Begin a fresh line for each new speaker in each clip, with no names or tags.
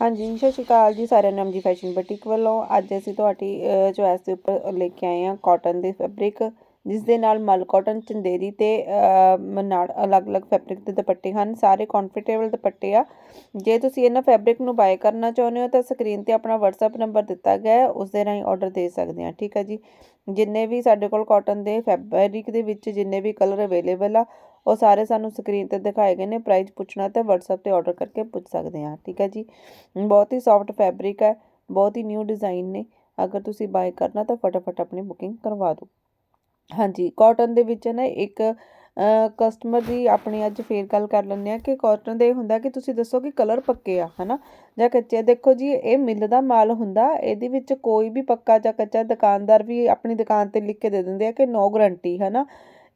ਹਾਂਜੀ, ਸਤਿ ਸ਼੍ਰੀ ਅਕਾਲ ਜੀ ਸਾਰਿਆਂ ਨੂੰ ਜੀ ਫੈਸ਼ਨ ਬੁਟੀਕ ਵੱਲੋਂ। ਅੱਜ ਅਸੀਂ ਤੁਹਾਡੀ ਚੋਇਸ ਦੇ ਉੱਪਰ ਲੈ ਕੇ ਆਏ ਹਾਂ ਕਾਟਨ ਦੇ ਫੈਬਰਿਕ ਜਿਸ ਦੇ ਨਾਲ ਮਲ ਕੋਟਨ ਚੰਦੇਰੀ ਤੇ ਅਹ, ਮਨਾੜ ਅਲੱਗ-ਅਲੱਗ ਫੈਬਰਿਕ ਦੇ ਦੁਪੱਟੇ ਹਨ। ਸਾਰੇ ਕੰਫਰਟੇਬਲ ਦੁਪੱਟੇ ਆ। ਜੇ ਤੁਸੀਂ ਇਹਨਾਂ ਫੈਬਰਿਕ ਨੂੰ ਬਾਏ ਕਰਨਾ ਚਾਹੁੰਦੇ ਹੋ ਤਾਂ ਸਕਰੀਨ ਤੇ ਆਪਣਾ WhatsApp ਨੰਬਰ ਦਿੱਤਾ ਗਿਆ ਹੈ। ਉਸ ਦੇ ਰਾਹੀਂ ਆਰਡਰ ਦੇ ਸਕਦੇ ਆ ਠੀਕ ਹੈ ਜੀ? ਜਿੰਨੇ ਵੀ ਸਾਡੇ ਕੋਲ ਕਾਟਨ ਦੇ ਫੈਬਰਿਕ ਦੇ ਵਿੱਚ ਜਿੰਨੇ ਵੀ ਕਲਰ ਅਵੇਲੇਬਲ ਆ ਉਹ ਸਾਰੇ ਸਾਨੂੰ ਸਕਰੀਨ ਤੇ ਦਿਖਾਏ ਗਏ ਨੇ। ਪ੍ਰਾਈਸ ਪੁੱਛਣਾ ਤੇ WhatsApp ਤੇ ਆਰਡਰ ਕਰਕੇ ਪੁੱਛ ਸਕਦੇ ਆ ਠੀਕ ਹੈ ਜੀ? ਬਹੁਤ ਹੀ ਸੌਫਟ ਫੈਬਰਿਕ ਹੈ। ਬਹੁਤ ਹੀ ਨਿਊ ਡਿਜ਼ਾਈਨ ਨੇ। ਅਗਰ ਤੁਸੀਂ ਬਾਏ ਕਰਨਾ ਤਾਂ ਫਟਾਫਟ ਆਪਣੀ ਬੁਕਿੰਗ ਕਰਵਾ ਦਿਓ। ਹਾਂਜੀ ਕੋਟਨ ਦੇ ਵਿੱਚ ਨਾ ਇੱਕ ਕਸਟਮਰ ਦੀ ਆਪਣੀ ਅੱਜ ਫਿਰ ਗੱਲ ਕਰ ਲੈਂਦੇ ਹਾਂ ਕਿ ਕੋਟਨ ਦੇ ਇਹ ਹੁੰਦਾ ਕਿ ਤੁਸੀਂ ਦੱਸੋ ਕਿ ਕਲਰ ਪੱਕੇ ਆ ਹੈ ਨਾ ਜਾਂ ਕੱਚੇ ਆ। ਦੇਖੋ ਜੀ, ਇਹ ਮਿੱਲ ਦਾ ਮਾਲ ਹੁੰਦਾ, ਇਹਦੇ ਵਿੱਚ ਕੋਈ ਵੀ ਪੱਕਾ ਜਾਂ ਕੱਚਾ ਦੁਕਾਨਦਾਰ ਵੀ ਆਪਣੀ ਦੁਕਾਨ ਤੇ ਲਿਖ ਕੇ ਦੇ ਦਿੰਦੇ ਆ ਕਿ ਨੋ ਗਰੰਟੀ ਹੈ ਨਾ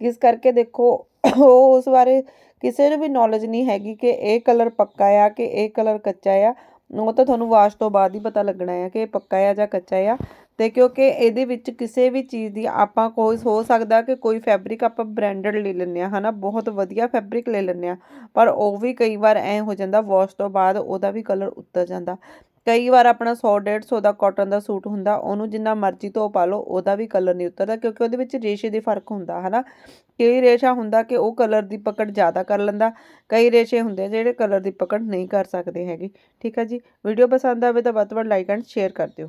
ਇਸ ਕਰਕੇ ਦੇਖੋ, ਉਹ ਉਸ ਬਾਰੇ ਕਿਸੇ ਨੂੰ ਵੀ ਨੌਲੇਜ ਨਹੀਂ ਹੈਗੀ ਕਿ ਇਹ ਕਲਰ ਪੱਕਾ ਆ, ਕਿ ਇਹ ਕਲਰ ਕੱਚਾ ਆ। ਉਹ ਤਾਂ ਤੁਹਾਨੂੰ ਵਾਸ਼ ਤੋਂ ਬਾਅਦ ਹੀ ਪਤਾ ਲੱਗਣਾ ਹੈ ਕਿ ਇਹ ਪੱਕਾ ਆ ਜਾਂ ਕੱਚਾ ਆ। ਤੇ ਕਿਉਂਕਿ ਇਹਦੇ ਵਿੱਚ ਕਿਸੇ ਵੀ ਚੀਜ਼ ਦੀ ਆਪਾਂ ਕੋਈ, ਹੋ ਸਕਦਾ ਕਿ ਕੋਈ ਫੈਬਰਿਕ ਆਪਾਂ ਬ੍ਰਾਂਡਡ ਲੈ ਲੈਂਦੇ ਆ ਹਨਾ, ਬਹੁਤ ਵਧੀਆ ਫੈਬਰਿਕ ਲੈ ਲੈਂਦੇ ਆ ਪਰ ਉਹ ਵੀ ਕਈ ਵਾਰ ਐ ਹੋ ਜਾਂਦਾ, ਵਾਸ਼ ਤੋਂ ਬਾਅਦ ਉਹਦਾ ਵੀ ਕਲਰ ਉੱਤਰ ਜਾਂਦਾ। ਕਈ ਵਾਰ ਆਪਣਾ 100 150 ਦਾ ਕਾਟਨ ਦਾ ਸੂਟ ਹੁੰਦਾ, ਉਹਨੂੰ ਜਿੰਨਾ ਮਰਜ਼ੀ ਧੋ ਪਾ ਲਓ, ਉਹਦਾ ਵੀ ਕਲਰ ਨਹੀਂ ਉਤਰਦਾ, ਕਿਉਂਕਿ ਉਹਦੇ ਵਿੱਚ ਰੇਸ਼ੇ ਦੇ ਫ਼ਰਕ ਹੁੰਦਾ, ਹਨਾ? ਕਈ ਰੇਸ਼ਾ ਹੁੰਦਾ ਕਿ ਉਹ ਕਲਰ ਦੀ ਪਕੜ ਜ਼ਿਆਦਾ ਕਰ ਲੈਂਦਾ, ਕਈ ਰੇਸ਼ੇ ਹੁੰਦੇ ਆ ਜਿਹੜੇ ਕਲਰ ਦੀ ਪਕੜ ਨਹੀਂ ਕਰ ਸਕਦੇ ਹੈਗੇ, ਠੀਕ ਹੈ ਜੀ? ਵੀਡੀਓ ਪਸੰਦ ਆਵੇ ਤਾਂ ਵੱਧ ਤੋਂ ਵੱਧ ਲਾਈਕ ਐਂਡ ਸ਼ੇਅਰ ਕਰ ਦਿਓ।